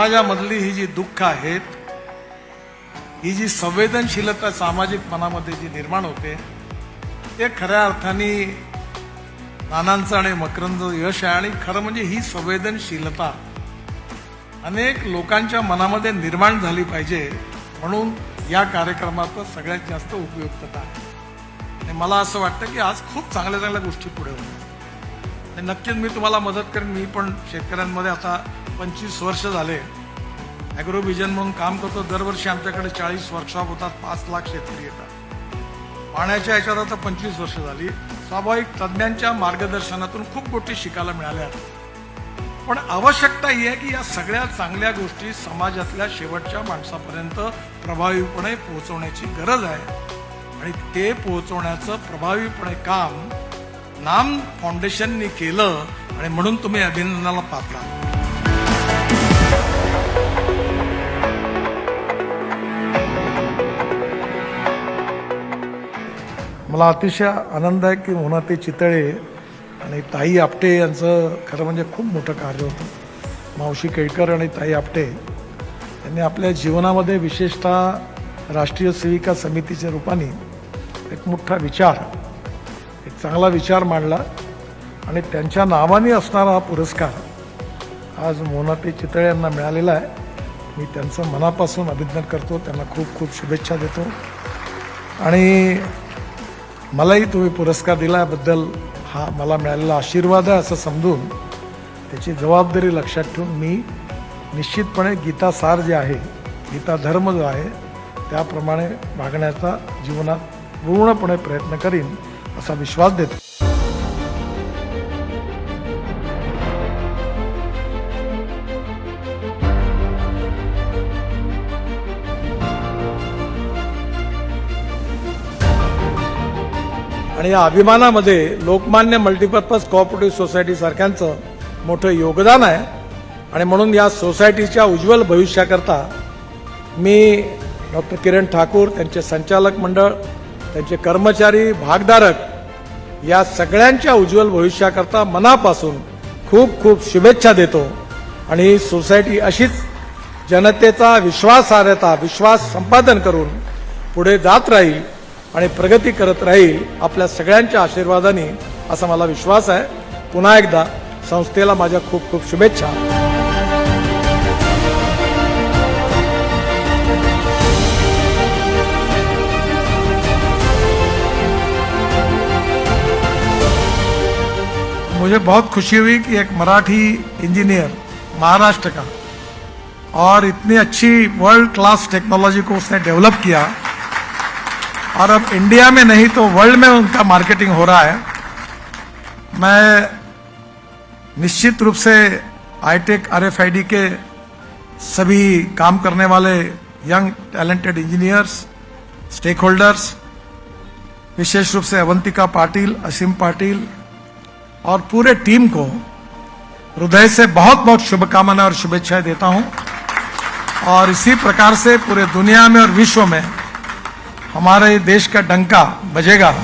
समाजामधली ही जी दुःख आहेत ही जी संवेदनशीलता सामाजिक मनामध्ये जी निर्माण होते ते खऱ्या अर्थाने नानांचं आणि मकरंद यश आहे. आणि खरं म्हणजे ही संवेदनशीलता अनेक लोकांच्या मनामध्ये निर्माण झाली पाहिजे म्हणून या कार्यक्रमाचा सगळ्यात जास्त उपयुक्तता आहे. आणि मला असं वाटतं की आज खूप चांगल्या चांगल्या गोष्टी पुढे होत्या आणि नक्कीच मी तुम्हाला मदत करेन. मी पण शेतकऱ्यांमध्ये आता पंचवीस वर्ष झाले. ॲग्रोविजन म्हणून काम करतो दरवर्षी आमच्याकडे चाळीस वर्कशॉप होतात पाच लाख शेतकरी येतात. पाण्याच्या याच्यात आता पंचवीस वर्ष झाली. स्वाभाविक तज्ज्ञांच्या मार्गदर्शनातून खूप गोष्टी शिकायला मिळाल्या. पण आवश्यकता ही आहे की या सगळ्या चांगल्या गोष्टी समाजातल्या शेवटच्या माणसापर्यंत प्रभावीपणे पोहोचवण्याची गरज आहे. आणि ते पोहोचवण्याचं प्रभावीपणे काम नाम फाउंडेशननी केलं आणि म्हणून तुम्ही अभिनंदनाला पात्र मला अतिशय आनंद आहे की मोनाते चितळे आणि ताई आपटे यांचं खरं म्हणजे खूप मोठं कार्य होतं. मावशी केळकर आणि ताई आपटे यांनी आपल्या जीवनामध्ये विशेषतः राष्ट्रीय सेविका समितीच्या रूपाने एक मोठा विचार एक चांगला विचार मांडला आणि त्यांच्या नावाने असणारा हा पुरस्कार आज मोनाते चितळे यांना मिळालेला आहे. मी त्यांचं मनापासून अभिनंदन करतो. त्यांना खूप खूप शुभेच्छा देतो. आणि मलाही तुम्ही पुरस्कार दिल्याबद्दल हा मला मिळालेला आशीर्वाद आहे असं समजून त्याची जबाबदारी लक्षात ठेवून मी निश्चितपणे गीता सार जे आहे गीता धर्म जो आहे त्याप्रमाणे वागण्याचा जीवनात पूर्णपणे प्रयत्न करीन असा विश्वास देतो. आणि या अभिमानामध्ये लोकमान्य मल्टीपर्पज कोऑपरेटिव्ह सोसायटी सारख्यांचं मोठं योगदान आहे. आणि म्हणून या सोसायटीच्या उज्ज्वल भविष्याकरता मी डॉक्टर किरण ठाकूर त्यांचे संचालक मंडळ त्यांचे कर्मचारी भागधारक या सगळ्यांच्या उज्ज्वल भविष्याकरता मनापासून खूप खूप शुभेच्छा देतो. आणि ही सोसायटी अशीच जनतेचा विश्वासार्हता विश्वास संपादन करून पुढे जात राहील. आणि प्रगती करत राहील आपल्या सगळ्यांच्या आशीर्वादाने असा मला विश्वास आहे. पुन्हा एकदा संस्थेला माझ्या खूप खूप शुभेच्छा. मुझे बहुत खुशी हुई कि एक मराठी इंजीनियर महाराष्ट्र का और इतनी अच्छी वर्ल्ड क्लास टेक्नोलॉजी को उसने डेवलप किया। और अब इंडिया में नहीं तो वर्ल्ड में उनका मार्केटिंग हो रहा है। मैं निश्चित रूप से आईटेक आरएफआईडी के सभी काम करने वाले young talented engineers stakeholders विशेष रूप से अवंतिका पाटिल, असीम पाटिल और पूरे टीम को हृदय से बहुत बहुत शुभकामनाएँ और शुभेच्छाएँ देता हूँ। और इसी प्रकार से पूरे दुनिया में और विश्व में हमारे देश का डंका बजेगा।